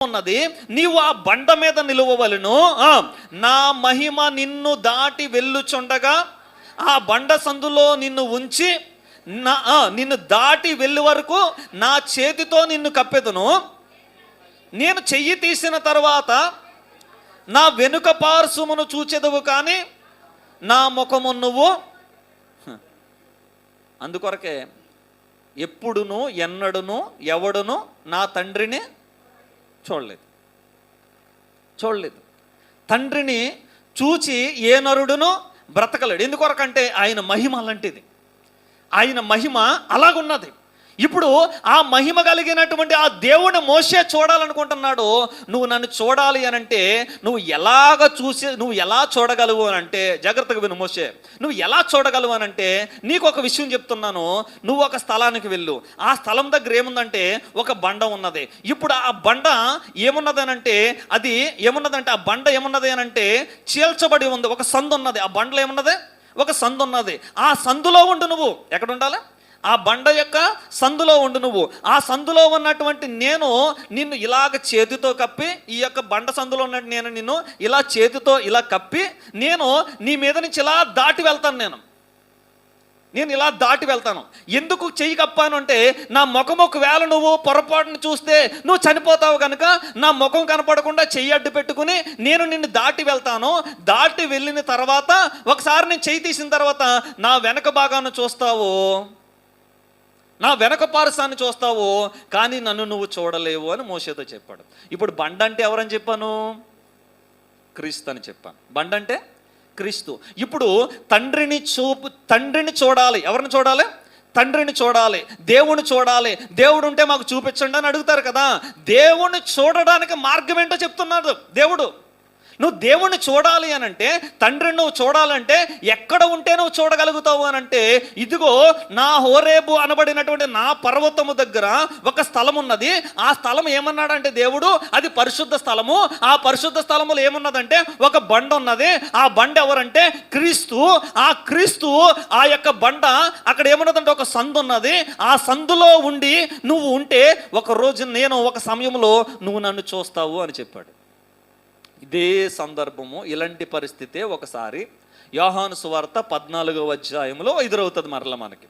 ఉన్నది నీవు ఆ బండ మీద నిలువవలను. ఆ, నా మహిమ నిన్ను దాటి వెళ్ళుచుండగా ఆ బండ సందులో నిన్ను ఉంచి నా నిన్ను దాటి వెళ్ళే వరకు నా చేతితో నిన్ను కప్పెదను. నేను చెయ్యి తీసిన తర్వాత నా వెనుక పార్శ్వమును చూచెదవు కానీ నా ముఖము నువ్వు. అందుకొరకే ఎప్పుడును ఎన్నడును ఎవడును నా తండ్రిని చూడలేదు. చూడలేదు. తండ్రిని చూచి ఏ నరుడును బ్రతకలేడు. ఎందుకొరకంటే ఆయన మహిమ అలాంటిది. ఆయన మహిమ అలాగున్నది. ఇప్పుడు ఆ మహిమ కలిగినటువంటి ఆ దేవుని మోసే చూడాలనుకుంటున్నాడు. నువ్వు నన్ను చూడాలి అని అంటే నువ్వు ఎలాగ చూసి నువ్వు ఎలా చూడగలవు అని అంటే జాగ్రత్తగా విను మోసే నువ్వు ఎలా చూడగలవు అని అంటే నీకు ఒక విషయం చెప్తున్నాను. నువ్వు ఒక స్థలానికి వెళ్ళు. ఆ స్థలం దగ్గర ఏముందంటే ఒక బండ ఉన్నది. ఇప్పుడు ఆ బండ ఏమున్నది అని అంటే అది ఏమున్నదంటే ఆ బండ ఏమున్నది అని అంటే చీల్చబడి ఉంది. ఒక సందు ఉన్నది. ఆ బండలో ఏమున్నది? ఒక సందు ఉన్నది. ఆ సందులో ఉండు నువ్వు. ఎక్కడ ఉండాలి? ఆ బండ యొక్క సందులో ఉండు నువ్వు. ఆ సందులో ఉన్నటువంటి నేను నిన్ను ఇలాగ చేతితో కప్పి ఈ యొక్క బండ సందులో ఉన్నట్టు నేను నిన్ను ఇలా చేతితో ఇలా కప్పి నేను నీ మీద నుంచి ఇలా దాటి వెళ్తాను నేను. నేను ఇలా దాటి వెళ్తాను. ఎందుకు చెయ్యి కప్పాను అంటే నా ముఖం ఒకవేళ నువ్వు పొరపాటును చూస్తే నువ్వు చనిపోతావు కనుక నా ముఖం కనపడకుండా చెయ్యి అడ్డు పెట్టుకుని నేను నిన్ను దాటి వెళ్తాను. దాటి వెళ్ళిన తర్వాత ఒకసారి నేను చెయ్యి తీసిన తర్వాత నా వెనక భాగాన్ని చూస్తావు. నా వెనక పారసాన్ని చూస్తావు కానీ నన్ను నువ్వు చూడలేవు అని మోసేతో చెప్పాడు. ఇప్పుడు బండ అంటే ఎవరని చెప్పాను? క్రీస్తు అని చెప్పాను. బండ అంటే క్రీస్తు. ఇప్పుడు తండ్రిని చూపు తండ్రిని చూడాలి. ఎవరిని చూడాలి? తండ్రిని చూడాలి. దేవుని చూడాలి. దేవుడు ఉంటే మాకు చూపించండి అని అడుగుతారు కదా. దేవుణ్ణి చూడడానికి మార్గం ఏంటో చెప్తున్నాడు దేవుడు. నువ్వు దేవుణ్ణి చూడాలి అని అంటే తండ్రిని నువ్వు చూడాలంటే ఎక్కడ ఉంటే నువ్వు చూడగలుగుతావు అని అంటే ఇదిగో నా హోరేబు అనబడినటువంటి నా పర్వతము దగ్గర ఒక స్థలం ఉన్నది. ఆ స్థలం ఏమన్నాడంటే దేవుడు అది పరిశుద్ధ స్థలము. ఆ పరిశుద్ధ స్థలములో ఏమున్నదంటే ఒక బండ ఉన్నది. ఆ బండ ఎవరంటే క్రీస్తు. ఆ క్రీస్తు ఆ యొక్క బండ అక్కడ ఏమున్నదంటే ఒక సందు ఉన్నది. ఆ సందులో ఉండి నువ్వు ఉంటే ఒక రోజు నేను ఒక సమయంలో నువ్వు నన్ను చూస్తావు అని చెప్పాడు. ఇదే సందర్భము ఇలాంటి పరిస్థితే ఒకసారి యోహాను సువార్త పద్నాలుగవ అధ్యాయంలో ఎదురవుతుంది మరల మనకి.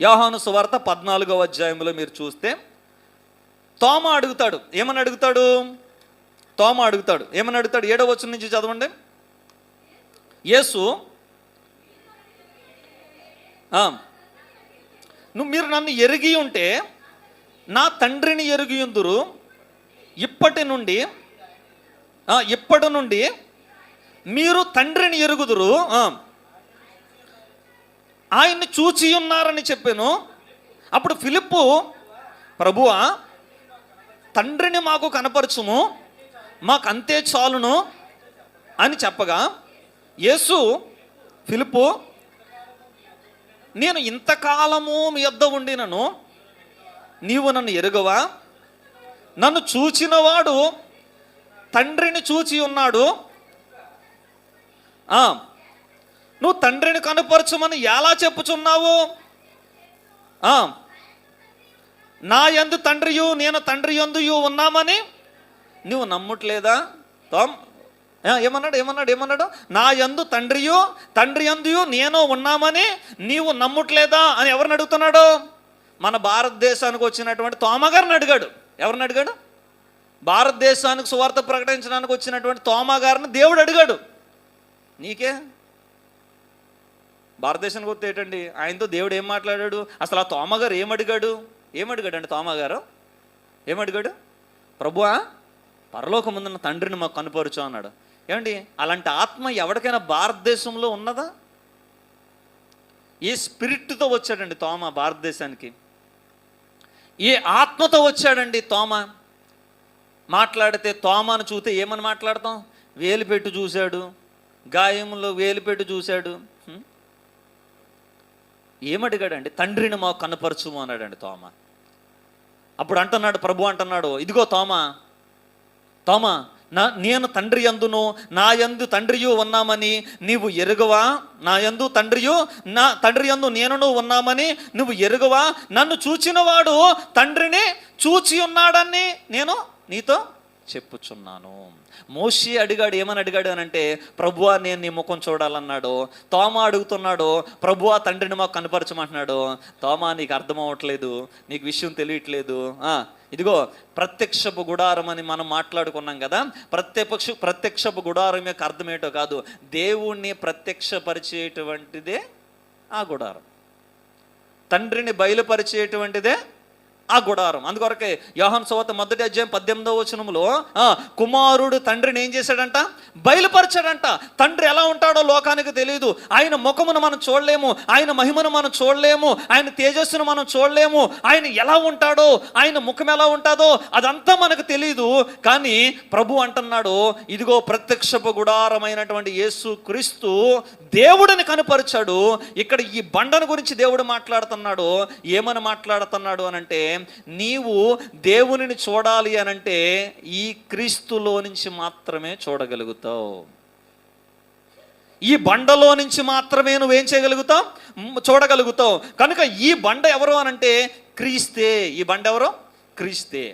యోహాను సువార్త పద్నాలుగవ అధ్యాయంలో మీరు చూస్తే తోమ అడుగుతాడు. ఏమని అడుగుతాడు? తోమ అడుగుతాడు. ఏమని అడుగుతాడు? ఏడవ వచ్చిన నుంచి చదవండి. యేసు నువ్వు మీరు నన్ను ఎరిగి ఉంటే నా తండ్రిని ఎరిగి ఉందురు. ఇప్పటి నుండి ఇప్పటి నుండి మీరు తండ్రిని ఎరుగుదురు ఆయన్ని చూచి ఉన్నారని చెప్పాను. అప్పుడు ఫిలిప్పు ప్రభువా తండ్రిని మాకు కనపరచుము మాకు అంతే చాలును అని చెప్పగా యేసు ఫిలిప్పు నేను ఇంతకాలము మీ యొద్ద ఉండినను నీవు నన్ను ఎరుగవా? నన్ను చూచినవాడు తండ్రిని చూచి ఉన్నాడు. నువ్వు తండ్రిని కనుపరచమని ఎలా చెప్పుచున్నావు? నా యందు తండ్రియు నేను తండ్రి ఎందుయు ఉన్నామని నువ్వు నమ్మట్లేదా? తోమ్ ఏమన్నాడు ఏమన్నాడు ఏమన్నాడు? నా యందు తండ్రియు తండ్రి యందుయు నేను ఉన్నామని నీవు నమ్ముట్లేదా అని ఎవరిని అడుగుతున్నాడు? మన భారతదేశానికి వచ్చినటువంటి తోమగారిని అడిగాడు. ఎవరిని అడిగాడు? భారతదేశానికి సువార్త ప్రకటించడానికి వచ్చినటువంటి తోమా గారిని దేవుడు అడిగాడు. నీకే? భారతదేశానికి వస్తే ఏంటండి? ఆయనతో దేవుడు ఏం మాట్లాడాడు? అసలు ఆ తోమగారు ఏమడిగాడు ఏమడిగాడు అండి తోమగారు ఏమడిగాడు ప్రభువా పరలోకముందున్న తండ్రిని మాకు కనుపరుచు అన్నాడు. ఏమండి అలాంటి ఆత్మ ఎవరికైనా భారతదేశంలో ఉన్నదా? ఏ స్పిరిట్తో వచ్చాడండి తోమ భారతదేశానికి? ఏ ఆత్మతో వచ్చాడండి తోమ? మాట్లాడితే తోమను చూస్తే ఏమని మాట్లాడతాం? వేలు పెట్టు చూశాడు. గాయంలో వేలు పెట్టు చూశాడు. ఏమడిగాడండి? తండ్రిని మాకు కనపరచుము అన్నాడండి తోమ. అప్పుడు అంటున్నాడు ప్రభు అంటున్నాడు ఇదిగో తోమ తోమ నా నేను తండ్రి యందును నా యందు తండ్రియు ఉన్నామని నీవు ఎరుగవా? నా యందు తండ్రియు నా తండ్రి యందు నేనును ఉన్నామని నువ్వు ఎరుగవా? నన్ను చూచినవాడు తండ్రిని చూచి ఉన్నాడని నేను నీతో? చెప్పుచున్నాను. మోషి అడిగాడు ఏమని అడిగాడు అని అంటే ప్రభువా నేను నీ ముఖం చూడాలన్నాడు. తోమ అడుగుతున్నాడు ప్రభువా తండ్రిని మాకు కనపరచమంటున్నాడు. తోమా నీకు అర్థం అవ్వట్లేదు నీకు విషయం తెలియట్లేదు. ఆ, ఇదిగో ప్రత్యక్షపు గుడారం అని మనం మాట్లాడుకున్నాం కదా ప్రత్యక్ష ప్రత్యక్షపు గుడారం యొక్క అర్థం ఏంటో కాదు దేవుణ్ణి ప్రత్యక్షపరిచేటువంటిదే ఆ గుడారం. తండ్రిని బయలుపరిచేటువంటిదే ఆ గుడారం. అందుకొరకే యోహన్ సువార్త మొదటి అధ్యాయం పద్దెనిమిదవ వచనంలో ఆ, కుమారుడు తండ్రిని ఏం చేశాడంట? బయలుపరిచాడంట. తండ్రి ఎలా ఉంటాడో లోకానికి తెలియదు ఆయన ముఖమును మనం చూడలేము. ఆయన మహిమను మనం చూడలేము. ఆయన తేజస్సును మనం చూడలేము. ఆయన ఎలా ఉంటాడో ఆయన ముఖం ఎలా ఉంటుందో అదంతా మనకు తెలియదు కానీ ప్రభు అంటున్నాడు ఇదిగో ప్రత్యక్షపు గుడారమైనటువంటి యేసు క్రీస్తు దేవుడిని కనపరిచాడు. ఇక్కడ ఈ బండను గురించి దేవుడు మాట్లాడుతున్నాడు. ఏమని మాట్లాడుతున్నాడు అనంటే నీవు దేవునిని చూడాలి అనంటే ఈ క్రీస్తులో నుంచి మాత్రమే చూడగలుగుతావు. ఈ బండలో నుంచి మాత్రమే నువ్వేం చేయగలుగుతావు? చూడగలుగుతావు. కనుక ఈ బండ ఎవరు అనంటే క్రీస్తే. ఈ బండ ఎవరు? క్రీస్తే.